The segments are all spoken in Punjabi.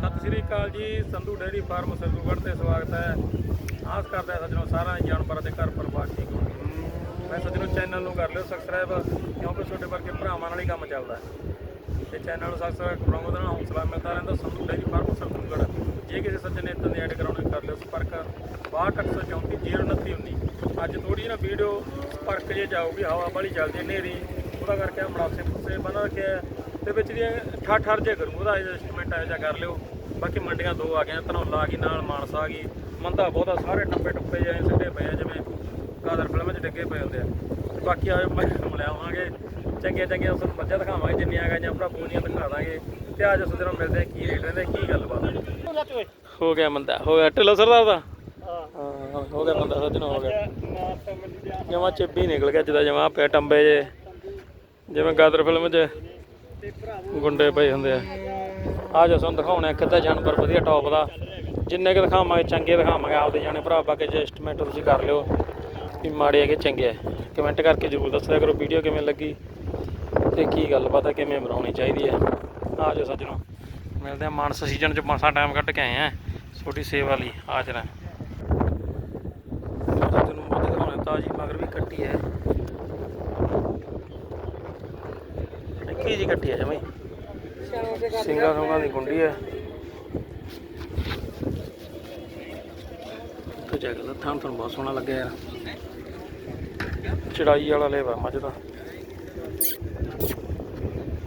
ਸਤਿ ਸ੍ਰੀ ਅਕਾਲ ਜੀ, ਸੰਧੂ ਡੇਅਰੀ ਫਾਰਮ ਸੰਧੂਗੜ੍ਹ ਤੇ ਸਵਾਗਤ ਹੈ। ਆਸ ਕਰਦਾ ਹਾਂ ਸੱਜਣੋ ਸਾਰਾ ਜਾਨਵਰਾਂ ਦੇ ਘਰ ਪਰਿਵਾਰ ਠੀਕ ਹੋਣ। ਮੈਂ ਸੱਜਣੋ ਚੈਨਲ ਨੂੰ ਕਰ ਲਿਓ ਸਬਸਕ੍ਰਾਈਬ ਕਿਉਂਕਿ ਤੁਹਾਡੇ ਵਰਗੇ ਭਰਾਵਾਂ ਨਾਲ ਹੀ ਕੰਮ ਚੱਲਦਾ ਹੈ। ਤੇ ਚੈਨਲ ਨੂੰ ਸਬਸਕ੍ਰਾਈਬ ਕਰਾਉਂਗੇ ਤਾਂ ਹੌਸਲਾ ਮਿਲਦਾ ਰਹਿੰਦਾ ਸੰਧੂ ਡੇਅਰੀ ਫਾਰਮ ਸੰਧੂਗੜ੍ਹ। ਜੇ ਕਿਸੇ ਸੱਜਣ ਨੇ ਇਦਾਂ ਦੇ ਐਡ ਕਰਾਉਣੇ, ਕਰ ਲਿਓ ਸੰਪਰਕ। 6234402919 ਅੱਜ ਥੋੜੀ ਨਾ ਵੀਡੀਓ ਸੰਪਰਕ ਜੇ ਜਾਊਗੀ, ਹਵਾ ਵਾਲੀ ਚੱਲਦੀ ਹੈ ਨੇਰੀ ਉਹਦਾ ਕਰਕੇ ਮੜਾਸੇ ਫੁੱਸੇ ਬਣਾ ਰੱਖਿਆ ਤੇ ਵਿੱਚ ਦੀ ਠਾ ਠਰ ਜੇ ਕਰੂ, ਉਹਦਾ ਐਡਜਸਟਮੈਂਟ ਇਹੋ ਜਿਹਾ ਕਰ ਲਿਓ। ਬਾਕੀ ਮੰਡੀਆਂ ਦੋ ਆ ਗਈਆਂ, ਧਨੌਲਾ ਆ ਗਈ, ਨਾਲ ਮਾਨਸਾ ਆ ਗਈ। ਮੰਦਾ ਬਹੁਤਾ ਸਾਰੇ ਟੱਪੇ ਟੁੱਪੇ ਜਿਹੇ ਸਿੱਟੇ ਪਏ ਆ, ਜਿਵੇਂ ਕਾਦਰ ਫਿਲਮ 'ਚ ਡਿੱਗੇ ਪਏ ਹੁੰਦੇ ਆ। ਬਾਕੀ ਆਏ ਮਿਲਾਵਾਂਗੇ ਚੰਗੀਆਂ ਚੰਗੀਆਂ ਉਸ ਨੂੰ ਬੱਚਾ ਦਿਖਾਵਾਂਗੇ, ਜਿੰਨੀਆਂ ਗਾਈਆਂ ਭਰਾ ਪੂਰੀਆਂ ਦਿਖਾ ਦਾਂਗੇ। ਤੇ ਅੱਜ ਉਸ ਦਿਨ ਮਿਲਦੇ ਆ ਕੀ ਰੇਟ ਰਹਿੰਦੇ, ਕੀ ਗੱਲਬਾਤ ਹੋ। ਗਿਆ ਮੰਦਾ, ਹੋ ਗਿਆ। ਢਿੱਲੋ ਸਰਦਾਰ ਦਾ? ਹਾਂ, ਹੋ ਗਿਆ ਬੰਦਾ ਸੱਜਣ, ਹੋ ਗਿਆ। ਜਮਾ ਚਿੱਬੀ ਨਿਕਲ ਗਿਆ ਜਿਹਦਾ ਜਮਾ ਪਿਆ ਟੰਬੇ ਜੇ ਜਿਵੇਂ ਗਾਦਰ ਫਿਲਮ 'ਚ ਗੁੰਡੇ ਪਏ ਹੁੰਦੇ ਆ। ਆ ਜਾ ਤੁਹਾਨੂੰ ਦਿਖਾਉਣਾ ਕਿੱਦਾਂ ਜਾਨਵਰ ਵਧੀਆ ਟੌਪ ਦਾ। ਜਿੰਨੇ ਕਿ ਦਿਖਾਵਾਂਗੇ, ਚੰਗੇ ਦਿਖਾਵਾਂਗੇ ਆਪਦੇ ਜਾਣੇ ਭਰਾ, ਬਾਕੀ ਐਡਜਸਟਮੈਂਟ ਤੁਸੀਂ ਕਰ ਲਿਓ ਵੀ ਮਾੜੇ ਹੈਗੇ, ਚੰਗੇ ਹੈ ਕਮੈਂਟ ਕਰਕੇ ਜ਼ਰੂਰ ਦੱਸਿਆ ਕਰੋ ਵੀਡੀਓ ਕਿਵੇਂ ਲੱਗੀ ਤੇ ਕੀ ਗੱਲ ਪਤਾ ਕਿਵੇਂ ਬਣਾਉਣੀ ਚਾਹੀਦੀ ਹੈ ਆ ਜਾਓ ਸੱਜਣੋ, ਮਿਲਦੇ ਆ ਮਾਨਸਾ ਸੀਜ਼ਨ 'ਚ ਮਾਸਾ ਟਾਈਮ ਕੱਢ ਕੇ ਆਏ ਆ। ਛੋਟੀ ਸੇਵਾ ਲਈ, ਆ ਜਰਾ ਤੁਹਾਨੂੰ ਮੋਦੇ ਦਿਖਾਉਣੇ ਤਾਜੀ, ਮਗਰ ਵੀ ਕੱਟੀ ਹੈ। ਨਿੱਕੀ ਜੀ ਕੱਟੀ ਹੈ ਜਮਈ ਸਿੰਘਾਂ ਸਿੰਘਾਂ ਦੀ ਗੁੰਡੀ ਹੈ ਤੋ ਜਗ ਦਾ ਥਾਂ ਤੁਹਾਨੂੰ ਬਹੁਤ ਸੋਹਣਾ ਲੱਗਿਆ ਯਾਰ। ਚੜਾਈ ਵਾਲਾ ਲੇਵਾ ਮੱਝ ਦਾ।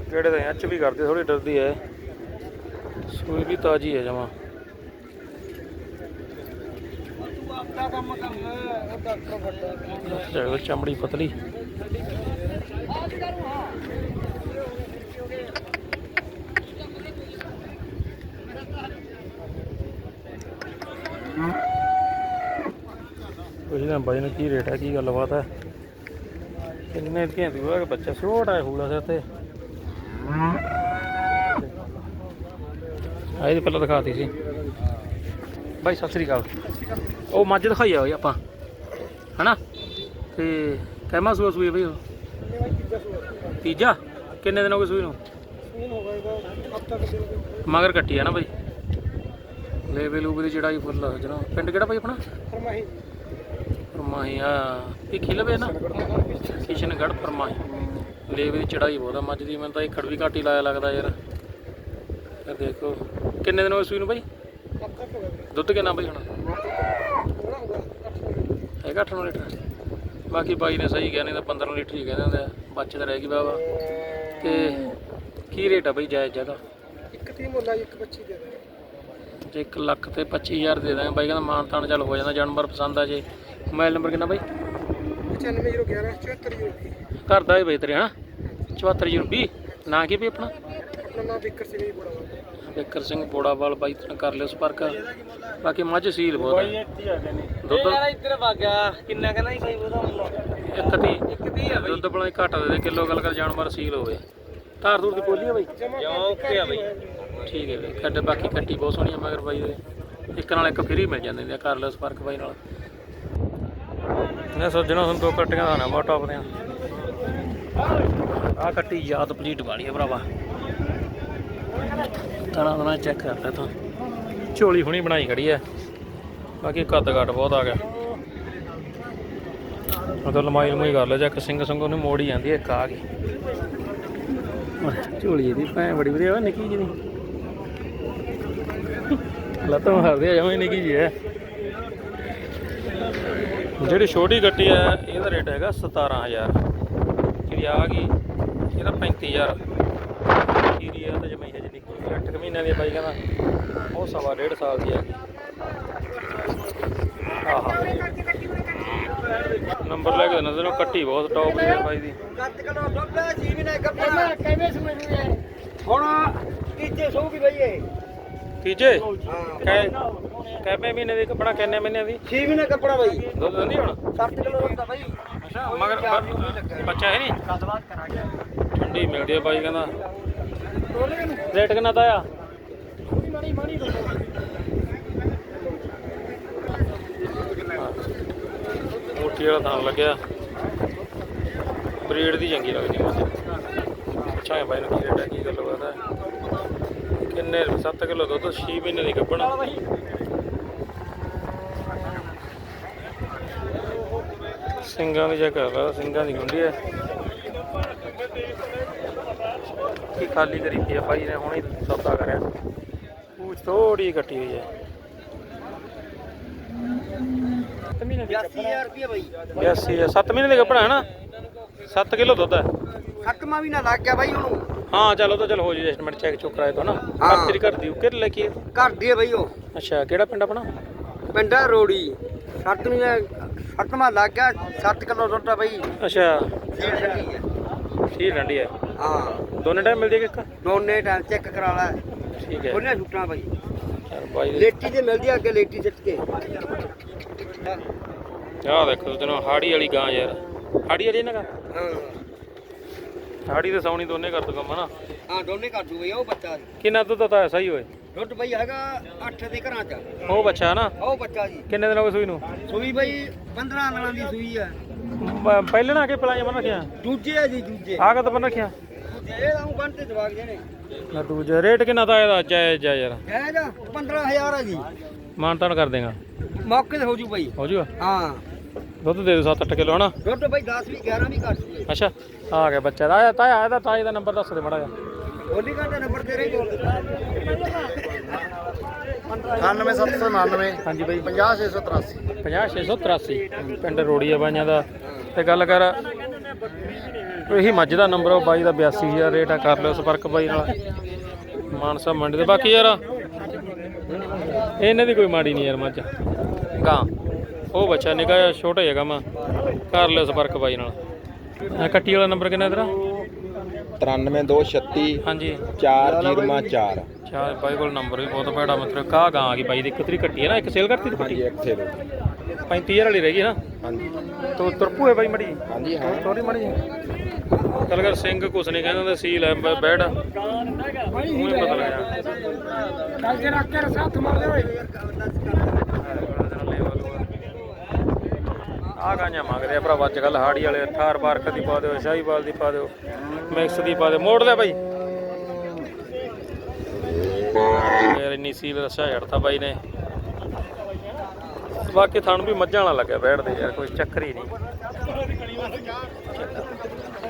ਕਿਹੜੇ ਦੇ ਅੱਚ ਵੀ ਕਰਦੇ ਥੋੜੀ ਡਰਦੀ ਹੈ ਸੂਈ ਵੀ ਤਾਜੀ ਹੈ ਜਮਾ। ਚਮੜੀ ਪਤਲੀ। ਪੁੱਛਦੇ ਹਾਂ ਕੀ ਰੇਟ ਹੈ ਕੀ ਗੱਲਬਾਤ ਹੈ ਕਿੰਨੇ ਦੀਆਂ ਦੀ ਬੱਚਾ ਛੋਟਾ ਹੈ ਹੂਲਾ ਸੇ ਤੇ? ਆਈ ਦੀ ਪਹਿਲਾਂ ਦਿਖਾਤੀ ਸੀ। ਬਾਈ, ਸਤਿ ਸ੍ਰੀ ਅਕਾਲ। ਉਹ ਮੱਝ ਦਿਖਾਈ ਆ ਆਪਾਂ। ਹਨਾ? ਤੇ ਕਹਿਮਾ ਸੂਆ ਸੂਈ ਬਈ ਤੀਜਾ? ਕਿੰਨੇ ਦਿਨ ਹੋ ਗਏ ਸੂਈ ਨੂੰ? ਮਗਰ ਕੱਟੀ ਆ ਨਾ ਬਈ। ਲੇਵੇ ਲੂਵੇ ਦੀ ਚੜਾਈ ਫੁੱਲ ਜਨਾ ਪਿੰਡ ਕਿਹੜਾ ਬਈ ਆਪਣਾ? ਫਰਮਾਈ ਆ। ਇਹ ਖਿਲਵੇ ਨਾ। ਕਿਸ਼ਨਗੜ੍ਹ ਫਰਮਾਈ। ਲੇਵੇ ਦੀ ਚੜਾਈ ਬਹੁਤ ਆ ਮੱਝ ਦੀ ਮੈਨੂੰ ਤਾਂ ਇਹ ਖੜਵੀ ਘਾਟੀ ਲਾਇਆ ਲੱਗਦਾ ਯਾਰ। ਇਹ ਦੇਖੋ ਕਿੰਨੇ ਦਿਨ ਹੋਏ ਸੂਈ ਨੂੰ ਬਾਈ? ਦੁੱਧ ਕਿੰਨਾ ਬਾਈ ਹੁਣ? ਹੈਗਾ 8 ਲੀਟਰ। ਬਾਕੀ ਬਾਈ ਨੇ ਸਹੀ ਕਿਹਾ ਨਹੀਂ ਤਾਂ 15 ਲੀਟਰ ਹੀ ਕਹਿੰਦੇ ਹੁੰਦੇ ਆ। ਬੱਚੇ ਤਾਂ ਰਹਿ ਗਈ ਬਾਬਾ। ਤੇ ਕੀ ਰੇਟ ਆ ਬਾਈ ਜਾਇਜ਼ ਜਗ੍ਹਾ? ਇੱਕ ਤੀ ਮੁੱਲਾ ਇੱਕ ਬੱਚੀ ਦੇ ਦੇ ਜੇ 1 ਲੱਖ ਤੇ 25000 ਦੇ ਦਾਂਗੇ ਬਾਈ ਕਹਿੰਦਾ ਮਾਨ ਤਾਨ ਚੱਲ ਹੋ ਜਾਂਦਾ ਜਾਨਵਰ ਪਸੰਦ ਆ ਜੇ। ਮੋਬਾਈਲ ਨੰਬਰ ਕਿੰਨਾ ਬਾਈ? 95011 74 ਘਰ ਦਾ ਹੀ ਬਈ ਤੇਰੇ ਹਨਾ? 7420 ਨਾਂ ਕੀ ਵੀ ਆਪਣਾ? ਆਪਣਾ ਨਾਮ ਬਿੱਕਰ ਸਿੰਘ ਜੀ ਬੜਾ ਵਾ ਬਿੱਕਰ ਸਿੰਘ ਬੋੜਾਵਾਲ ਬਾਈ ਨਾਲ ਕਰ ਲਿਓ ਸੰਪਰਕ। ਬਾਕੀ ਮੱਝ ਸੀਲ ਬਹੁਤ ਹੈ ਦੁੱਧ? ਇੱਧਰ ਵਾਗਿਆ ਕਿੰਨਾ ਕਹਿੰਦਾ ਜੀ ਬਾਈ ਉਹਦਾ ਮੁੱਲ? ਇੱਕ ਤੀ ਇੱਕ ਤੀ ਆ ਦੁੱਧ ਬਣਾ ਘੱਟ ਦੇ ਦੇ ਕਿਲੋ ਗੱਲ ਕਰ ਜਾਨਵਰ ਸੀਲ ਹੋਵੇ। ਧਾਰ ਧੂਰ ਦੀ ਪੋਲੀ ਆ ਬਾਈ? ਜਮਾ ਓਕੇ ਆ ਬਾਈ। ਠੀਕ ਹੈ ਬਈ ਕੱਟ ਬਾਕੀ ਕੱਟੀ ਬਹੁਤ ਸੋਹਣੀ ਆ ਮਗਰ ਬਾਈ ਦੇ। ਇੱਕ ਨਾਲ ਇੱਕ ਫ੍ਰੀ ਮਿਲ ਜਾਂਦੇ ਨੇ ਕਰ ਲਿਓ ਸੰਪਰਕ ਬਾਈ ਨਾਲ। ਨੇ ਸੱਜਣਾ ਹੁਣ ਦੋ ਕੱਟੀਆਂ ਦਾ ਨਾ ਟੌਪ ਦੀਆਂ। ਆ ਕੱਟੀ ਯਾਦ ਪਲੀਟ ਵਾਲੀ ਹੈ ਭਰਾਵਾ। ਤਣਾ ਤਣਾ ਚੈੱਕ ਕਰ ਲੈ ਤੂੰ। ਝੋਲੀ ਹੁਣੀ ਬਣਾਈ ਖੜੀ ਹੈ ਬਾਕੀ ਕੱਦ ਘੱਟ ਬਹੁਤ ਆ ਗਿਆ। ਮਤਲਬ ਲਮਾਈ ਲਮੂਈ ਕਰ ਲੈ ਜਾਂ ਸਿੰਘ ਸੰਗੋਂ ਨੂੰ ਮੋੜ ਹੀ ਜਾਂਦੀ ਇੱਕ ਆ ਗਈ। ਝੋਲੀ ਇਹਦੀ ਭੈਣ ਬੜੀ ਵਧੀਆ ਵਾ, ਨਿੱਕੀ ਜਿਹੀ। ਲੱਤਾਂ ਮਾਰਦੇ ਆ, ਜਮਾਂ ਨਿੱਕੀ ਜਿਹੀ ਹੈ ਜਿਹੜੀ ਛੋਟੀ ਗੱਟੀ ਹੈ ਇਹਦਾ ਰੇਟ ਹੈਗਾ 17000 ਜਿਹੜੀ ਆ ਗਈ ਇਹਦਾ 35000 ਕੀਰੀ ਆ ਤੇ ਜਮਈ ਹੈ ਜਿਹੜੀ 8 ਮਹੀਨਿਆਂ ਦੀ ਆ ਬਾਈ ਕਹਿੰਦਾ। ਉਹ ਸਵਾ ਡੇਢ ਸਾਲ ਦੀ ਹੈਗੀ ਆਹਾ। ਨੰਬਰ ਲੈ ਕੇ ਨਜ਼ਰੋਂ ਕੱਟੀ ਬਹੁਤ ਟੌਪ ਦੀ ਹੈ ਬਾਈ ਦੀ। ਕੱਟ ਕਲੋ ਬੱਬਾ ਜੀ ਵੀ ਨਾ ਗੱਪਾ ਕਿਵੇਂ ਸਮਝ ਨੂੰ ਹੈ ਹੁਣ ਤੀਜੇ ਸੌ ਕੀ ਬਈ ਇਹ। ਤੀਜੇ? ਹਾਂ। ਕੈ ਕੈਪੇ ਮਹੀਨੇ ਦੀ ਕੱਪੜਾ ਕਿੰਨੇ ਮਹੀਨੇ ਦੀ? 6 ਮਹੀਨੇ ਕੱਪੜਾ ਬਾਈ। ਦੁੱਧ ਦਿੰਦੀ ਹੁਣ? 7 ਕਿਲੋ ਦੁੱਧ ਦਾ ਬਾਈ। ਮਗਰ ਬੱਚਾ ਹੈ ਨਹੀਂ? ਗੱਲਬਾਤ ਕਰਾਂਗੇ। ਠੰਡੀ ਮਿਲਦੀ ਹੈ ਬਾਈ ਕਹਿੰਦਾ। ਰੇਟ ਕਿੰਨਾ ਦਾ ਆ ਮਾੜੀ ਮਾੜੀ ਮੋਟੀ ਵਾਲਾ ਥਾਂ ਲੱਗਿਆ। ਬਰੀਡ ਦੀ ਚੰਗੀ ਲੱਗਦੀ ਮੈਨੂੰ ਅੱਛਾ ਹੈ ਬਾਈ ਨੂੰ ਕੀ ਰੇਟ ਹੈ ਕੀ ਗੱਲ ਬਾਤ ਹੈ। ਕਿੰਨੇ 7 ਕਿਲੋ ਦੁੱਧ 6 ਮਹੀਨੇ ਦੀ ਗੱਭਣ। ਸਿੰਘਾਂ ਦੀ ਜਗ੍ਹਾ ਵਾ ਸਿੰਘਾਂ ਦੀ ਗੁੰਡੀ ਹੈ ਕੀ ਖਾਲੀ ਕਰੀ ਪਈ ਆ ਭਾਈ ਨੇ ਹੁਣੇ ਸੌਦਾ ਕਰਿਆ। ਪੂਛ ਥੋੜੀ ਕੱਟੀ ਹੋਈ ਹੈ 7 ਮਹੀਨੇ ਦੀ 80000 ਰੁਪਏ ਬਈ। 82 ਹੈ 7 ਮਹੀਨੇ ਦੀ ਗੱਭਣ ਹੈ ਨਾ? 7 ਕਿਲੋ ਦੁੱਧ ਹੈ। ਸੱਤਵਾਂ ਵੀ ਨਾ ਲੱਗ ਗਿਆ ਬਾਈ ਉਹਨੂੰ। ਹਾਂ ਚਲੋ ਤਾਂ ਚਲ ਹੋ ਜਾਏ ਐਸਟੀਮੇਟ ਚੈੱਕ ਚੁੱਕ ਕਰਾਏ ਤੋਂ ਨਾ। ਹਾਂ। ਆਪ ਤੇਰੀ ਘਰ ਦੀ ਕਿਰ ਲੈ ਕੇ ਘਰ ਦੀ ਹੈ ਬਈ ਉਹ। ਅੱਛਾ ਕਿਹੜਾ ਪਿੰਡ ਆਪਣਾ? ਪਿੰਡਾ ਰੋੜੀ। ਸੱਤ ਨੂੰ ਇਹ ਸੱਤਵਾਂ ਲੱਗ ਗਿਆ 7 ਕਿਲੋ ਦੁੱਧ ਆ ਬਈ। ਅੱਛਾ। ਫੇਰ ਛੱਡੀ ਹੈ ਠੀਕ ਰੰਡੀ ਹੈ ਹਾਂ। ਦੋਨੇ ਟਾਈਮ ਮਿਲਦੀ ਹੈ ਕਿ ਇੱਕ? ਦੋਨੇ ਟਾਈਮ ਚੈੱਕ ਕਰਾ ਲੈ। ਠੀਕ ਹੈ। ਉਹਨੇ ਛੁੱਟਾਂ ਬਈ। ਯਾਰ ਬਾਈ ਦੇ। ਲੇਟੀ ਤੇ ਮਿਲਦੀ ਆ ਅੱਗੇ ਲੇਟੀ ਸਿੱਟ ਕੇ। ਆਹ ਦੇਖੋ ਤੈਨੂੰ ਹਾੜੀ ਵਾਲੀ ਗਾਂ ਯਾਰ। ਹਾੜੀ ਵਾਲੀ ਨਾ ਗਾ ਹਾਂ। ਹਾੜੀ ਤੇ ਸੌਣੀ ਦੋਨੇ ਕਰ ਦੋ ਕੰਮ ਹਨਾ ਹਾਂ ਦੋਨੇ ਕਰ ਦੂ ਬਈ ਉਹ ਬੱਚਾ। ਕਿੰਨਾ ਦੁੱਧ ਤਾਂ ਹੈ ਸਹੀ ਹੋਏ ਦੁੱਧ ਬਈ ਹੈਗਾ 8 ਦੇ ਘਰਾਂ ਚ। ਉਹ ਬੱਚਾ ਨਾ? ਉਹ ਬੱਚਾ ਜੀ। ਕਿੰਨੇ ਦਿਨ ਹੋ ਗਏ ਸੂਈ ਨੂੰ? ਸੂਈ ਬਈ 15 ਦਿਨਾਂ ਦੀ ਸੂਈ ਹੈ ਬ- ਪਹਿਲੇ ਨਾ ਕੇ ਪਲਾਈਆਂ ਬਣ ਰੱਖਿਆ? ਦੂਜੇ ਜੀ ਦੂਜੇ। ਆ ਕਦ ਬਣ ਰੱਖਿਆ? ਦੂਜੇ ਇਹ ਆਉਂ ਬੰਨ ਤੇ ਜਵਾਗ ਜਣੇ ਨਾ। ਦੂਜਾ ਰੇਟ ਕਿੰਨਾ ਤਾਂ ਇਹਦਾ? ਜਾਇਜ਼ ਜਾ ਯਾਰ। ਹੈ ਜਾ 15000 ਹੈ ਜੀ। ਮਾਨਤਾਨ ਕਰ ਦੇਗਾ। ਮੌਕੇ ਤੇ ਹੋ ਜੂ ਬਈ। ਹੋ ਜੂਗਾ ਹਾਂ। ਦੁੱਧ ਦੇ ਦਿਓ 7-8 ਕਿਲੋ ਹਨਾ? ਦੁੱਧ ਬਈ 10 ਵੀ 11 ਵੀ ਕਰ ਦੂਏ ਅੱਛਾ ਆ ਗਿਆ ਬੱਚਾ। ਦਾ ਆਇਆ ਤਾਇਆ ਇਹਦਾ ਤਾਏ ਦਾ ਨੰਬਰ ਦੱਸ ਦੇ ਮੜਾ ਜਾ ਬੋਲੀ ਘੰਟੇ ਨੰਬਰ ਤੇਰਾ ਹੀ ਬੋਲ 98799 ਹਾਂਜੀ ਬਾਈ। 50683 50683 ਪਿੰਡ ਰੋੜੀ ਆ ਬਾਈਆਂ ਦਾ। ਤੇ ਗੱਲ ਕਰ ਇਹੀ ਮੱਝ ਦਾ ਨੰਬਰ ਆ ਬਾਈ ਦਾ 82000 ਰੇਟ ਆ ਕਰ ਲਿਓ ਸੰਪਰਕ ਬਾਈ ਨਾਲ। ਮਾਨਸਾ ਮੰਡੀ ਦੇ। ਬਾਕੀ ਯਾਰ ਇਹਨਾਂ ਦੀ ਕੋਈ ਮਾੜੀ ਨਹੀਂ ਯਾਰ ਮੱਝ। ਗਾਂ। ਉਹ ਬੱਚਾ ਨਿਕਾ ਛੋਟਾ ਜਿਹਾ ਗਾ ਕਰ ਲਿਓ ਸੰਪਰਕ ਬਾਈ ਨਾਲ। ਕੱਟੀ ਵਾਲਾ ਨੰਬਰ ਕਿੰਨਾ ਤੇਰਾ? 93236 ਹਾਂਜੀ। 4004 ਚਾਰ। ਬਾਈ ਕੋਲ ਨੰਬਰ ਵੀ ਬਹੁਤ ਭੈੜਾ ਮਤਲਬ ਕਾ ਗਾਂ ਆ ਗਈ ਬਾਈ ਦੀ। ਇੱਕ ਤਰੀ ਕੱਟੀ ਹੈ ਨਾ ਇੱਕ ਸੇਲ ਕਰਤੀ ਤੇ ਹਾਂਜੀ ਕੱਟੀ ਇੱਕ ਥੇ 35000 ਵਾਲੀ ਰਹਿ ਗਈ ਨਾ? ਹਾਂਜੀ। ਤੋ ਤੁਰਪੂ ਹੈ ਬਾਈ ਮੜੀ। ਹਾਂਜੀ ਹਾਂ। ਥੋੜੀ ਮੜੀ। ਚੱਲ ਕਰ ਸਿੰਘ ਕੁਛ ਨਹੀਂ ਕਹਿੰਦਾ ਤਾਂ ਸੀਲ ਹੈ ਬ- ਬੈੜ ਉਹ ਹੀ ਪਤਾ ਲੱਗਿਆ ਕੱਲ ਕੇ ਰੱਖ ਕੇ ਸਾਥ ਮਾਰ ਦੇ ਓਏ। ਆ ਗਾਂਆਂ ਮੰਗਦੇ ਆ ਭਰਾਵਾ ਅੱਜ ਕੱਲ ਹਾੜੀ ਵਾਲੇ ਠਾਰ ਬਾਰਕ ਦੀ ਪਾ ਦਿਓ ਸ਼ਾਹੀਵਾਲ ਦੀ ਪਾ ਦਿਓ। ਮਿਕਸ ਦੀ ਪਾ ਦਿਓ ਮੋੜ ਲੈ ਬਾਈ। ਯਾਰ ਇੰਨੀ ਸੀਲ ਰਸਾ ਛੱਡਤਾ ਬਾਈ ਨੇ। ਬਾਕੀ ਥਣ ਵੀ ਮੱਝਾਂ ਵਾਲਾ ਲੱਗਿਆ ਬੈਠਦੇ ਯਾਰ ਕੋਈ ਚੱਕਰ ਹੀ ਨਹੀਂ।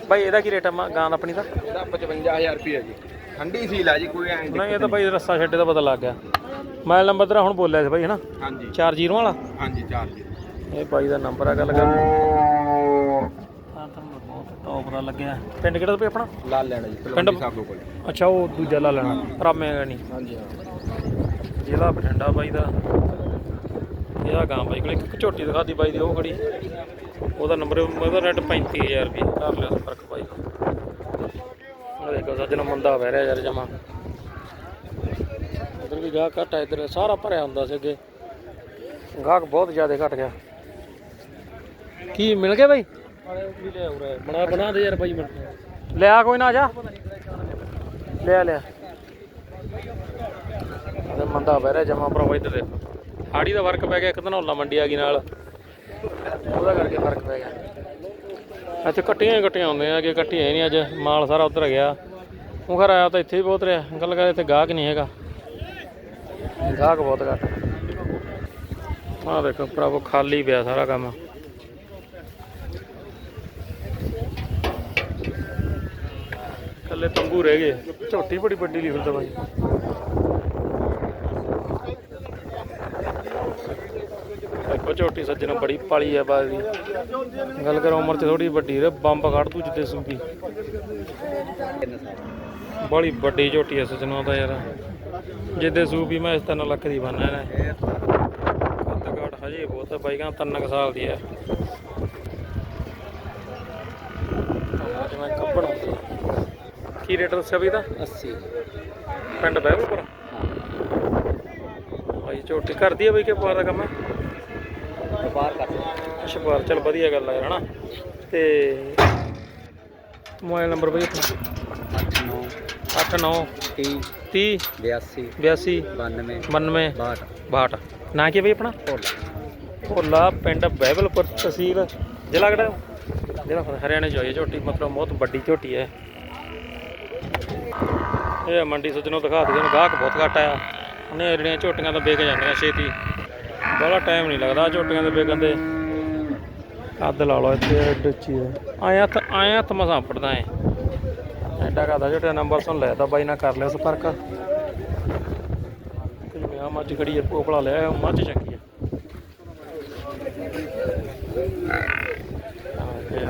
ਬਾਈ ਇਹਦਾ ਕੀ ਰੇਟ ਆ ਮਾਂ- ਗਾਂ ਦਾ ਆਪਣੀ ਦਾ? ਇਹਦਾ 55000 ਰੁਪਏ ਜੀ। ਠੰਡੀ ਸੀਲ ਆ ਜੀ ਕੋਈ ਐਂ ਨਹੀਂ ਇਹ ਤਾਂ ਬਾਈ ਰਸਾ ਛੱਡੇ ਦਾ ਪਤਾ ਲੱਗ ਗਿਆ। ਮੋਬਾਈਲ ਨੰਬਰ ਤੇਰਾ ਹੁਣ ਬੋਲਿਆ ਸੀ ਬਾਈ ਹਨਾ? ਹਾਂਜੀ। 40 ਵਾਲਾ? ਹਾਂਜੀ ਚਾਰ ਜੀ ਇਹ ਬਾਈ ਦਾ ਨੰਬਰ ਆ ਗੱਲ ਕਰ। ਦਾ ਲੱਗਿਆ। ਪਿੰਡ ਕਿਹੜਾ ਬਈ ਆਪਣਾ? ਲਾਲ ਲੈਣਾ ਜੀ ਪਿੰਡ- ਸਾਹਿਬ ਕੋਲ। ਅੱਛਾ ਉਹ ਦੂਜਾ ਲਾ ਲੈਣਾ। ਰਾਮੇ ਨਹੀਂ। ਹਾਂਜੀ ਹਾਂ। ਜ਼ਿਲ੍ਹਾ ਬਠਿੰਡਾ ਬਾਈ ਦਾ। ਇਹ ਆ ਗਾਂ ਬਾਈ ਕੋਲ ਇੱਕ ਝੋਟੀ ਦਿਖਾਦੀ ਬਾਈ ਦੀ ਉਹ ਖੜੀ। ਉਹਦਾ ਨੰਬਰ ਉਹਦਾ ਰੇਟ 35000 ਰੁਪਏ ਕਰ ਲਿਆ ਸੰਪਰਕ ਬਾਈ। ਉਹ ਦੇਖੋ ਸੱਜਣ ਮੰਦਾ ਬਹਿ ਰਿਹਾ ਯਾਰ ਜਮਾ। ਉਧਰ ਵੀ ਗਾਹ ਘੱਟ ਇਧਰ ਸਾਰਾ ਭਰਿਆ ਹੁੰਦਾ ਸੀ ਅੱਗੇ। ਗਾਹਕ ਬਹੁਤ ਜ਼ਿਆਦਾ ਘਟ ਗਿਆ। ਕੀ ਮਿਲ ਗਿਆ ਬਾਈ? ਬਣਾ ਬਣਾ ਦੇ ਯਾਰ ਬਾਈ ਮਿੰਟ ਲਿਆ ਕੋਈ ਨਾ ਆ ਜਾ। ਲਿਆ ਲਿਆ ਤੇ ਮੰਦਾ ਬਹਿ ਰਿਹਾ ਜਮਾ ਭਰਾਵਾ ਇੱਧਰ ਦੇਖੋ। ਹਾੜੀ ਦਾ ਫ਼ਰਕ ਪੈ ਗਿਆ ਇੱਕ ਧਨੌਲਾ ਮੰਡੀ ਆ ਗਈ ਨਾਲ। ਉਹਦਾ ਕਰਕੇ ਫ਼ਰਕ ਪੈ ਗਿਆ। ਇੱਥੇ ਕੱਟੀਆਂ ਹੀ ਕੱਟੀਆਂ ਹੁੰਦੀਆਂ ਆ ਕਿ ਕੱਟੀਆਂ ਹੀ ਨਹੀਂ ਅੱਜ ਮਾਲ ਸਾਰਾ ਉਧਰ ਗਿਆ। ਉਹ ਘਰ ਆਇਆ ਤਾਂ ਇੱਥੇ ਹੀ ਬਹੁਤ ਰਿਹਾ ਗੱਲ ਕਰ ਇੱਥੇ ਗਾਹਕ ਨਹੀਂ ਹੈਗਾ। ਗਾਹਕ ਬਹੁਤ ਘੱਟ। ਆਹ ਦੇਖੋ ਭਰਾਵੋ ਖਾਲੀ ਪਿਆ ਸਾਰਾ ਕੰਮ। ਕੱਲੇ ਤੰਬੂ ਰਹਿ ਗਏ। ਝੋਟੀ ਬੜੀ ਵੱਡੀ ਲਈ ਫਿਰਦਾ ਬਾਈ ਦੇਖੋ ਝੋਟੀ ਸੱਜਣ ਬੜੀ ਪਾਲੀ ਆ ਬਾਦ ਦੀ। ਗੱਲ ਕਰ ਉਮਰ ਚ ਥੋੜੀ ਵੱਡੀ ਰੇ ਬੰਬ ਕੱਢ ਤੂੰ ਜਿੱਤੇ ਸੂਗੀ। ਬੜੀ ਵੱਡੀ ਝੋਟੀ ਐ ਸੱਜਣੋਂ ਦਾ ਯਾਰ। ਜਿੱਦੇ ਸੂਪੀ ਮੈਂ ਇਸ 3 ਲੱਖ ਦੀ ਬਣਨਾ ਨੇ ਕੱਦ ਕਾਠ ਹਜੇ ਬਹੁਤ ਆ ਬਾਈ, ਕਹਿੰਦਾ 3 ਸਾਲ ਦੀ ਐ ਜਿਵੇਂ ਕੱਪੜ ਹੁੰਦੀ ਆ। ਕੀ ਰੇਟ ਦੱਸਿਆ ਬਈ ਦਾ 80 ਪਿੰਡ ਬਹਿਬਲਪੁਰ ਭਾਈ ਝੋਟੀ ਕਰਦੀ ਆ ਬਈ ਕਿ ਪਾਰ ਦਾ ਕੰਮ? ਹੈ ਬਾਹਰ ਕਰ ਅੱਛਾ ਬਾਹਰ ਚਲ ਵਧੀਆ ਗੱਲ ਹੈ ਹਨਾ? ਤੇ ਮੋਬਾਈਲ ਨੰਬਰ ਬਈ ਆਪਣਾ? 89 30 30 82 82 92 92 62 62 ਨਾਂ ਕੀ ਬਈ ਆਪਣਾ? ਭੋਲਾ। ਪਿੰਡ ਬਹਿਬਲਪੁਰ ਤਹਿਸੀਲ ਜ਼ਿਲ੍ਹਾ ਕਿਹੜਾ? ਜ਼ਿਲ੍ਹਾ ਹਰਿਆਣਾ ਚ ਹੋਈ ਝੋਟੀ ਮਤਲਬ ਬਹੁਤ ਵੱਡੀ ਝੋਟੀ ਹੈ। ਇਹ ਮੰਡੀ ਸੱਜਣੋਂ ਦਿਖਾ ਦੇ ਤੁਹਾਨੂੰ ਗਾਹਕ ਬਹੁਤ ਘੱਟ ਆਇਆ। ਉਹਨੇ ਜਿਹੜੀਆਂ ਝੋਟੀਆਂ ਤਾਂ ਵਿਕ ਜਾਂਦੀਆਂ ਛੇਤੀ। ਬੜਾ ਟਾਈਮ ਨਹੀਂ ਲੱਗਦਾ ਝੋਟੀਆਂ ਦੇ ਵਿਕਣ ਦੇ। ਕੱਦ ਲਾ ਲਓ ਇੱਥੇ ਡੱਚੀ ਆਏ ਹੱਥ ਆਏ ਹੱਥ ਮਸਾਂ ਪੜਦਾ ਐ। ਐਡਾ ਕਾਦਾ ਝੋਟੀਆਂ ਨੰਬਰ ਸੁਣ ਲੈ ਤਾਂ ਬਾਈ ਨਾਲ ਕਰ ਲਿਆ ਸੰਪਰਕ। ਕਿਵੇਂ ਆ ਮੱਝ ਖੜੀ ਐ ਪੋਪਲਾ ਲਿਆ ਮੱਝ ਚੰਗੀ ਐ ਤੇ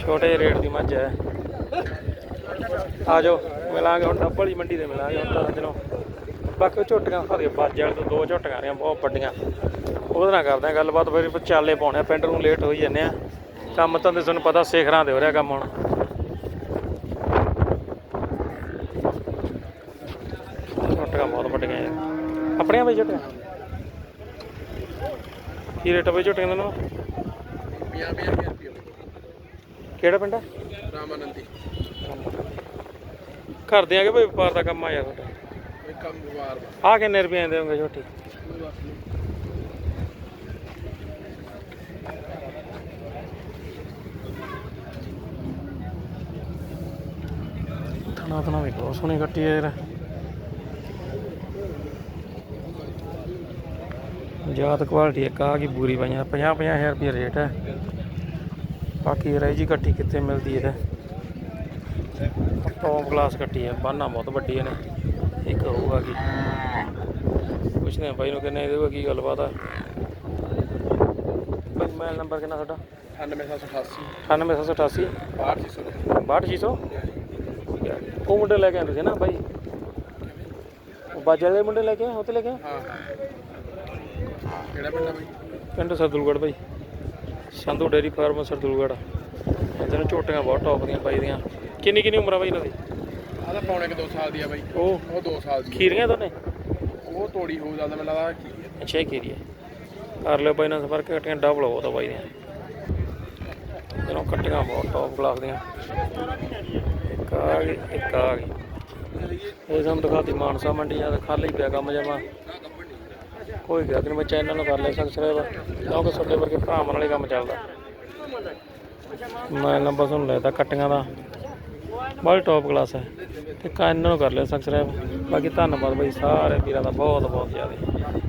ਛੋਟੇ ਰੇਟ ਦੀ ਮੱਝ ਹੈ। ਆ ਜਾਓ। ਮਿਲਾਂਗੇ ਹੁਣ ਡੱਬਲ ਹੀ ਮੰਡੀ ਤੇ ਮਿਲਾਂਗੇ ਹੁਣ ਤਾਂ ਸੱਜਣੋ ਬਾਕੀ ਝੋਟੀਆਂ ਖਾਦੇ ਬਾਜੇ ਵਾਲੇ ਤੋਂ ਦੋ ਝੋਟੀਆਂ ਆ ਰਹੀਆਂ ਬਹੁਤ ਵੱਡੀਆਂ। ਉਹਦੇ ਨਾਲ ਕਰਦੇ ਆ ਗੱਲਬਾਤ ਫਿਰ ਚਾਲੇ ਪਾਉਣੇ ਪਿੰਡ ਨੂੰ ਲੇਟ ਹੋਈ ਜਾਂਦੇ ਆ। ਕੰਮ ਤਾਂ ਤੇ ਤੁਹਾਨੂੰ ਪਤਾ ਸਿਖਰਾਂ ਦੇ ਹੋ ਰਿਹਾ ਕੰਮ ਹੁਣ। ਝੋਟੀਆਂ ਬਹੁਤ ਵੱਡੀਆਂ ਯਾਰ ਆਪਣੀਆਂ ਬਈ ਝੋਟੀਆਂ? ਕੀ ਰੇਟ ਆ ਬਈ ਝੋਟੀਆਂ ਦਾ ਨਾ 50 ਰੁਪਏ ਕਿਹੜਾ ਪਿੰਡ ਆ? ਰਾਮਾਨੰਦੀ। ਘਰ ਦੇ ਆਗੇ ਬਈ ਵਪਾਰ ਦਾ ਕੰਮ ਆ ਯਾਰ ਤੁਹਾਡਾ ਕੰਮ ਆ ਕਿੰਨੇ ਰੁਪਏ ਦੇ ਹੋਗੇ ਝੋਟੀ ਥਣਾ ਥਣਾ ਵੀ ਬਹੁਤ ਸੋਹਣੀ ਕੱਟੀ ਹੈ ਯਾਰ। ਜਾਤ ਕੁਆਲਿਟੀ ਇੱਕ ਆ ਗਈ ਬੂਰੀ ਪਾਈਆਂ 50 50 ਰੁਪਏ ਰੇਟ ਹੈ। ਬਾਕੀ ਰਹਿ ਜੀ ਕੱਟੀ ਕਿੱਥੇ ਮਿਲਦੀ ਹੈ। ਟੌਪ ਕਲਾਸ ਕੱਟੀ ਹੈ ਬਾਨਾ ਬਹੁਤ ਵੱਡੀ ਹੈ ਨੇ। ਇੱਕ ਹੋਊਗਾ ਕੀ? ਪੁੱਛਦੇ ਆ ਬਾਈ ਨੂੰ ਕਿੰਨੇ ਇਹਦੇ ਕੀ ਗੱਲਬਾਤ ਆ? ਬਾਈ ਮੋਬਾਈਲ ਨੰਬਰ ਕਿੰਨਾ ਤੁਹਾਡਾ? 9788 98788 8600 62600 ਉਹ ਮੁੰਡੇ ਲੈ ਕੇ ਆਏ ਤੁਸੀਂ ਨਾ ਬਾਈ? ਉਹ ਬਾਜੇ ਵਾਲੇ ਮੁੰਡੇ ਲੈ ਕੇ ਆਏ ਉਹ ਤੇ ਲੈ ਕੇ ਹਾਂ ਕਿਹੜਾ ਪਿੰਡ ਆ ਬਾਈ? ਪਿੰਡ ਸਰਦੂਲਗੜ੍ਹ ਬਾਈ। Sandhu dairy farm Sardulgarh. ਇਹਨਾਂ ਝੋਟੀਆਂ ਬਹੁਤ ਟੌਪ ਦੀਆਂ ਬਾਈ ਦੀਆਂ। ਕਿੰਨੀ ਕਿੰਨੀ ਉਮਰ ਆ ਬਾਈ ਇਹਨਾਂ ਦੀ? ਆਹ ਤਾਂ ਪੌਣੇ ਕਿ 2 ਸਾਲ ਦੀ ਆ ਬਾਈ। ਉਹ ਉਹ 2 ਸਾਲ ਦੀ ਖੀਰੀਆਂ ਦੋਨੇ? ਉਹ ਤੋੜੀ ਹੋ ਜਾਂਦਾ ਮੈਨੂੰ ਲੱਗਦਾ ਕੀ ਹੈ ਅੱਛਾ ਹੀ ਖੀਰੀ ਹੈ ਕਰ ਲਿਓ ਬਾਈ ਨਾਲ ਸੰਪਰਕ ਕੱਟੀਆਂ ਡਬਲ ਹੋ ਤਾਂ ਬਾਈ ਦੀਆਂ। ਜਦੋਂ ਕੱਟੀਆਂ ਬਹੁਤ ਟੌਪ ਕਲਾਸ ਦੀਆਂ। ਇੱਕ ਆ ਗਈ ਇੱਕ ਆ ਗਈ। ਇਹ ਸਾਨੂੰ ਦਿਖਾਤੀ ਮਾਨਸਾ ਮੰਡੀ ਜਾਂ ਖਾਲੀ ਪਿਆ ਕੰਮ ਜਮਾ। ਕੋਈ ਗੱਲ ਨਹੀਂ ਮੈਂ ਚੈਨਲ ਨੂੰ ਕਰ ਲਿਆ ਸਬਸਕ੍ਰਾਈਬ ਕਿਉਂਕਿ ਤੁਹਾਡੇ ਵਰਗੇ ਭਰਾਵਾਂ ਨਾਲ ਹੀ ਕੰਮ ਚੱਲਦਾ। ਮੈਂ ਨੰਬਰ ਤੁਹਾਨੂੰ ਲੈਦਾ ਕੱਟੀਆਂ ਦਾ। ਬੜੀ ਟੌਪ ਕਲਾਸ ਹੈ। ਤੇ ਚੈਨਲ ਨੂੰ ਕਰ ਲਿਓ ਸਬਸਕ੍ਰਾਈਬ ਬਾਕੀ ਧੰਨਵਾਦ ਬਾਈ, ਸਾਰੇ ਵੀਰਾਂ ਦਾ ਬਹੁਤ ਬਹੁਤ ਜ਼ਿਆਦਾ।